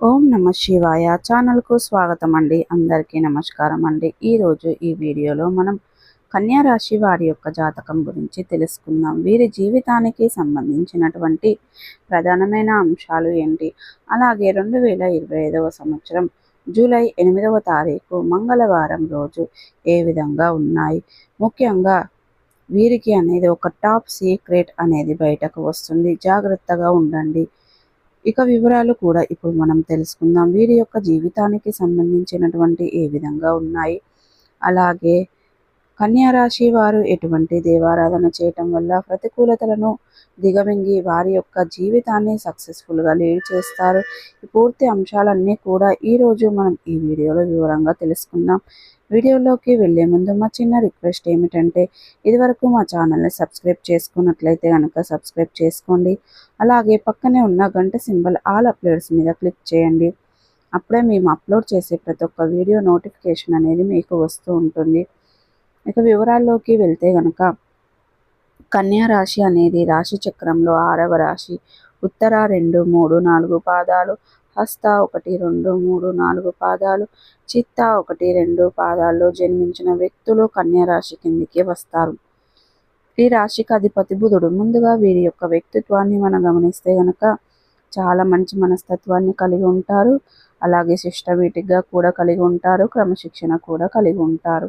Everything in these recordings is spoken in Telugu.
ఓం నమ శివాయ. ఛానల్కు స్వాగతం అండి అందరికీ నమస్కారం అండి ఈరోజు ఈ వీడియోలో మనం కన్యా రాశి వారి యొక్క జాతకం గురించి తెలుసుకుందాం. వీరి జీవితానికి సంబంధించినటువంటి ప్రధానమైన అంశాలు ఏంటి? అలాగే రెండు వేల ఇరవై ఐదవ సంవత్సరం జూలై ఎనిమిదవ తారీఖు మంగళవారం రోజు ఏ విధంగా ఉన్నాయి? ముఖ్యంగా వీరికి అనేది ఒక టాప్ సీక్రెట్ అనేది బయటకు వస్తుంది. జాగ్రత్తగా ఉండండి. ఇక వివరాలు కూడా ఇప్పుడు మనం తెలుసుకుందాం. వీరి యొక్క జీవితానికి సంబంధించినటువంటి ఏ విధంగా ఉన్నాయి? అలాగే కన్యా రాశి వారు ఎటువంటి దేవారాధన చేయటం వల్ల ప్రతికూలతలను దిగమింగి వారి యొక్క జీవితాన్ని సక్సెస్ఫుల్గా లీడ్ చేస్తారు. ఈ పూర్తి అంశాలన్నీ కూడా ఈరోజు మనం ఈ వీడియోలో వివరంగా తెలుసుకుందాం. వీడియోలోకి వెళ్ళే ముందు మా చిన్న రిక్వెస్ట్ ఏమిటంటే ఇదివరకు మా ఛానల్ని సబ్స్క్రైబ్ చేసుకున్నట్లయితే కనుక సబ్స్క్రైబ్ చేసుకోండి. అలాగే పక్కనే ఉన్న గంట సింబల్ ఆల్ అప్లోడ్స్ మీద క్లిక్ చేయండి. అప్పుడే మేము అప్లోడ్ చేసే ప్రతి ఒక్క వీడియో నోటిఫికేషన్ అనేది మీకు వస్తూ ఉంటుంది. ఇక వివరాల్లోకి వెళ్తే కనుక కన్యా రాశి అనేది రాశి చక్రంలో ఆరవ రాశి. ఉత్తర రెండు మూడు నాలుగు పాదాలు హస్త ఒకటి రెండు మూడు నాలుగు పాదాలు చిత్త ఒకటి రెండు పాదాల్లో జన్మించిన వ్యక్తులు కన్యా రాశి కిందికి వస్తారు. ఈ రాశికి అధిపతి బుధుడు. ముందుగా వీరి యొక్క వ్యక్తిత్వాన్ని మనం గమనిస్తే గనక చాలా మంచి మనస్తత్వాన్ని కలిగి ఉంటారు. అలాగే సిస్టమేటిక్గా కూడా కలిగి ఉంటారు. క్రమశిక్షణ కూడా కలిగి ఉంటారు.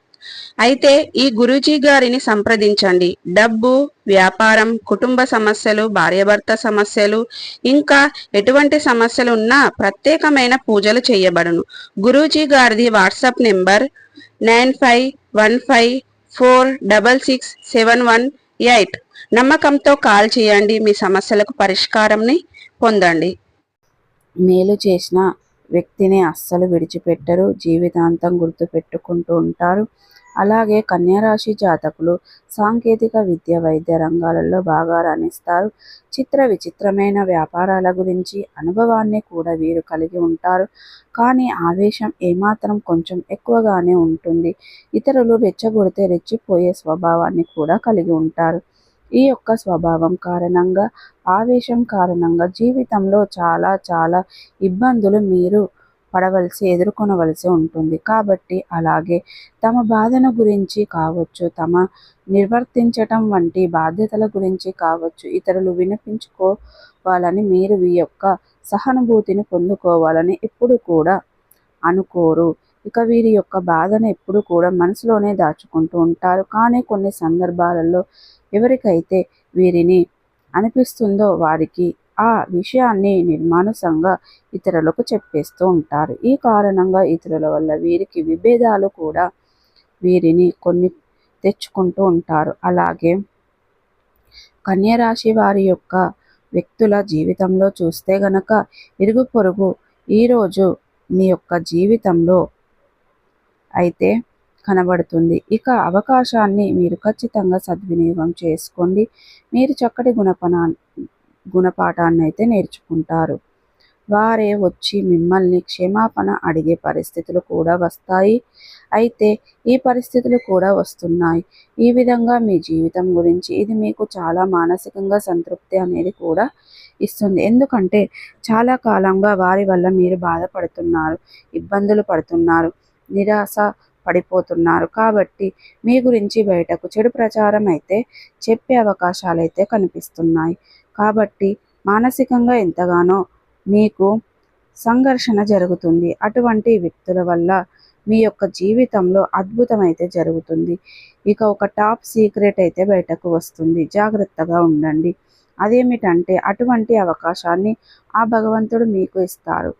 అయితే ఈ గురూజీ గారిని సంప్రదించండి. డబ్బు వ్యాపారం కుటుంబ సమస్యలు భార్యాభర్త సమస్యలు ఇంకా ఎటువంటి సమస్యలు ఉన్నా ప్రత్యేకమైన పూజలు చేయబడును. గురూజీ గారిది WhatsApp number nine five one five four double six seven one eight. నమ్మకంతో కాల్ చేయండి మీ సమస్యలకు పరిష్కారంని పొందండి. మేలు చేసిన వ్యక్తిని అస్సలు విడిచిపెట్టరు జీవితాంతం గుర్తుపెట్టుకుంటూ ఉంటారు. అలాగే కన్యారాశి జాతకులు సాంకేతిక విద్య వైద్య రంగాలలో బాగా రాణిస్తారు. చిత్ర విచిత్రమైన వ్యాపారాల గురించి అనుభవాన్ని కూడా వీరు కలిగి ఉంటారు. కానీ ఆవేశం ఏమాత్రం కొంచెం ఎక్కువగానే ఉంటుంది. ఇతరులు రెచ్చగొడితే రెచ్చిపోయే స్వభావాన్ని కూడా కలిగి ఉంటారు. ఈ యొక్క స్వభావం కారణంగా ఆవేశం కారణంగా జీవితంలో చాలా చాలా ఇబ్బందులు మీరు పడవలసి ఎదుర్కొనవలసి ఉంటుంది. కాబట్టి అలాగే తమ బాధన గురించి కావచ్చు తమ నిర్వర్తించటం వంటి బాధ్యతల గురించి కావచ్చు ఇతరులు వినిపించుకోవాలని మీరు ఈ యొక్క సహానుభూతిని పొందుకోవాలని ఎప్పుడు కూడా అనుకోరు. ఇక వీరి యొక్క బాధను ఎప్పుడు కూడా మనసులోనే దాచుకుంటూ ఉంటారు. కానీ కొన్ని సందర్భాలలో ఎవరికైతే వీరిని అనిపిస్తుందో వారికి ఆ విషయాన్ని నిర్మానుసంగా ఇతరులకు చెప్పేస్తూ ఉంటారు. ఈ కారణంగా ఇతరుల వల్ల వీరికి విభేదాలు కూడా వీరిని కొన్ని తెచ్చుకుంటూ ఉంటారు. అలాగే కన్యరాశి వారి యొక్క వ్యక్తుల జీవితంలో చూస్తే గనక ఇరుగు పొరుగు ఈరోజు మీ యొక్క జీవితంలో అయితే కనబడుతుంది. ఇక అవకాశాన్ని మీరు ఖచ్చితంగా సద్వినియోగం చేసుకోండి. మీరు చక్కటి గుణపనా గుణపాఠాన్ని అయితే నేర్చుకుంటారు. వారే వచ్చి మిమ్మల్ని క్షమాపణ అడిగే పరిస్థితులు కూడా వస్తాయి. అయితే ఈ పరిస్థితులు కూడా వస్తున్నాయి. ఈ విధంగా మీ జీవితం గురించి ఇది మీకు చాలా మానసికంగా సంతృప్తి అనేది కూడా ఇస్తుంది. ఎందుకంటే చాలా కాలంగా వారి వల్ల మీరు బాధపడుతున్నారు ఇబ్బందులు పడుతున్నారు నిరాశ పడిపోతున్నారు. కాబట్టి మీ గురించి బయటకు చెడు ప్రచారం అయితే చెప్పే అవకాశాలు అయితే కనిపిస్తున్నాయి. కాబట్టి మానసికంగా ఎంతగానో మీకు సంఘర్షణ జరుగుతుంది. అటువంటి వ్యక్తుల వల్ల మీ యొక్క జీవితంలో అద్భుతం అయితే జరుగుతుంది. ఇక ఒక టాప్ సీక్రెట్ అయితే బయటకు వస్తుంది. జాగ్రత్తగా ఉండండి. అదేమిటంటే అటువంటి అవకాశాన్ని ఆ భగవంతుడు మీకు ఇస్తారు.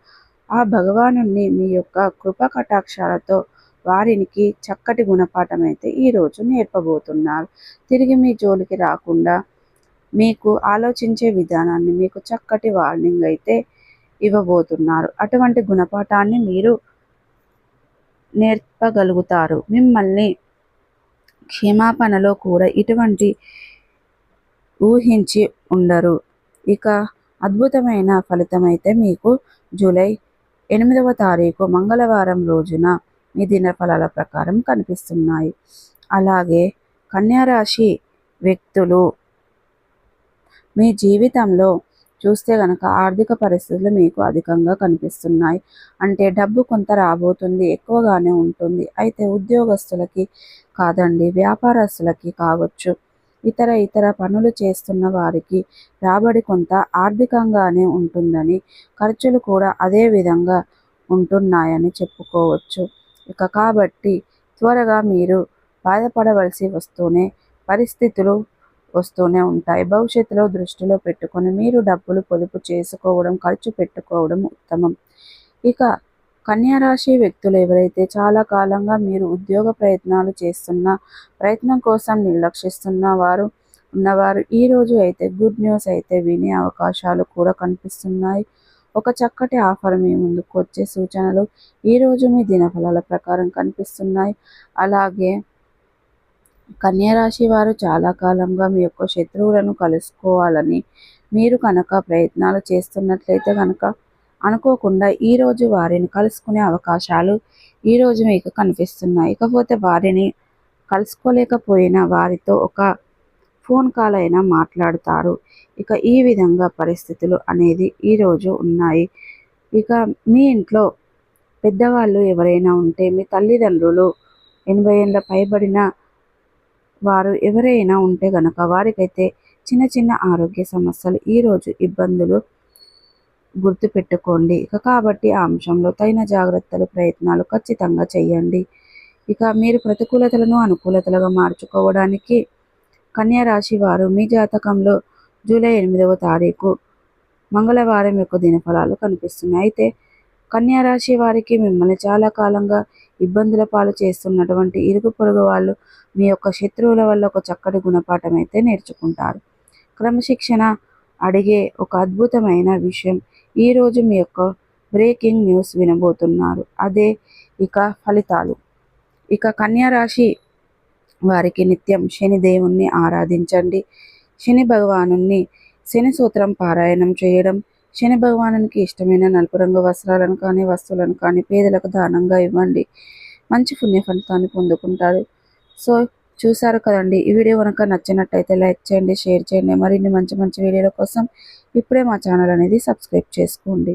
ఆ భగవాను మీ యొక్క కృప కటాక్షాలతో వారికి చక్కటి గుణపాఠం అయితే ఈరోజు నేర్పబోతున్నారు. తిరిగి మీ జోలికి రాకుండా మీకు ఆలోచించే విధానాన్ని మీకు చక్కటి వార్నింగ్ అయితే ఇవ్వబోతున్నారు. అటువంటి గుణపాఠాన్ని మీరు నేర్పగలుగుతారు. మిమ్మల్ని క్షమాపణలో కూడా ఇటువంటి ఊహించి ఉండరు. ఇక అద్భుతమైన ఫలితం అయితే మీకు జూలై ఎనిమిదవ తారీఖు మంగళవారం రోజున మీ దినఫలాల ప్రకారం కనిపిస్తున్నాయి. అలాగే కన్యారాశి వ్యక్తులు మీ జీవితంలో చూస్తే గనక ఆర్థిక పరిస్థితులు మీకు అధికంగా కనిపిస్తున్నాయి. అంటే డబ్బు కొంత రాబోతుంది ఎక్కువగానే ఉంటుంది. అయితే ఉద్యోగస్తులకి కాదండి వ్యాపారస్తులకి కావచ్చు. ఇతర ఇతర పనులు చేస్తున్న వారికి రాబడి కొంత ఆర్థికంగానే ఉంటుందని ఖర్చులు కూడా అదే విధంగా ఉంటున్నాయని చెప్పుకోవచ్చు. ఇక కాబట్టి త్వరగా మీరు బాధపడవలసి వస్తూనే పరిస్థితులు వస్తూనే ఉంటాయి. భవిష్యత్తులో దృష్టిలో పెట్టుకొని మీరు డబ్బులు పొదుపు చేసుకోవడం ఖర్చు పెట్టుకోవడం ఉత్తమం. ఇక కన్యారాశి వ్యక్తులు ఎవరైతే చాలా కాలంగా మీరు ఉద్యోగ ప్రయత్నాలు చేస్తున్న ప్రయత్నం కోసం నిర్లక్షిస్తున్న వారు ఉన్నవారు ఈరోజు అయితే గుడ్ న్యూస్ అయితే వినే అవకాశాలు కూడా కనిపిస్తున్నాయి. ఒక చక్కటి ఆఫర్ మీ ముందుకు వచ్చే సూచనలు ఈరోజు మీ దినఫలాల ప్రకారం కనిపిస్తున్నాయి. అలాగే కన్యారాశి వారు చాలా కాలంగా మీ యొక్క శత్రువులను కలుసుకోవాలని మీరు కనుక ప్రయత్నాలు చేస్తున్నట్లయితే కనుక అనుకోకుండా ఈరోజు వారిని కలుసుకునే అవకాశాలు ఈరోజు మీకు కనిపిస్తున్నాయి. ఇకపోతే వారిని కలుసుకోలేకపోయిన వారితో ఒక ఫోన్ కాల్ అయినా మాట్లాడతారు. ఇక ఈ విధంగా పరిస్థితులు అనేది ఈరోజు ఉన్నాయి. ఇక మీ ఇంట్లో పెద్దవాళ్ళు ఎవరైనా ఉంటే మీ తల్లిదండ్రులు ఎనభై ఏళ్ళ పైబడిన వారు ఎవరైనా ఉంటే గనక వారికైతే చిన్న చిన్న ఆరోగ్య సమస్యలు ఈరోజు ఇబ్బందులు గుర్తుపెట్టుకోండి. ఇక కాబట్టి ఆ అంశంలో తగిన జాగ్రత్తలు ప్రయత్నాలు ఖచ్చితంగా చేయండి. ఇక మీరు ప్రతికూలతలను అనుకూలతలుగా మార్చుకోవడానికి కన్యా రాశి వారు మీ జాతకంలో జూలై ఎనిమిదవ తారీఖు మంగళవారం యొక్క దినఫలాలు కనిపిస్తున్నాయి. అయితే కన్యా రాశి వారికి మిమ్మల్ని చాలా కాలంగా ఇబ్బందుల పాలు చేస్తున్నటువంటి ఇరుగు పొరుగు వాళ్ళు మీ యొక్క శత్రువుల వల్ల ఒక చక్కటి గుణపాఠం అయితే నేర్చుకుంటారు. క్రమశిక్షణ అడిగే ఒక అద్భుతమైన విషయం ఈరోజు మీ యొక్క బ్రేకింగ్ న్యూస్ వినబోతున్నారు. అదే ఇక ఫలితాలు. ఇక కన్యారాశి వారికి నిత్యం శని దేవుణ్ణి ఆరాధించండి. శని భగవాను శని సూత్రం పారాయణం చేయడం శని భగవానునికి ఇష్టమైన నలుపు రంగు వస్త్రాలను కానీ వస్తువులను కానీ పేదలకు దానంగా ఇవ్వండి. మంచి పుణ్య ఫలితాన్ని పొందుకుంటారు. సో చూసారు కదండి ఈ వీడియో కనుక నచ్చినట్టయితే లైక్ చేయండి షేర్ చేయండి. మరిన్ని మంచి మంచి వీడియోల కోసం ఇప్పుడే మా ఛానల్ అనేది సబ్స్క్రైబ్ చేసుకోండి.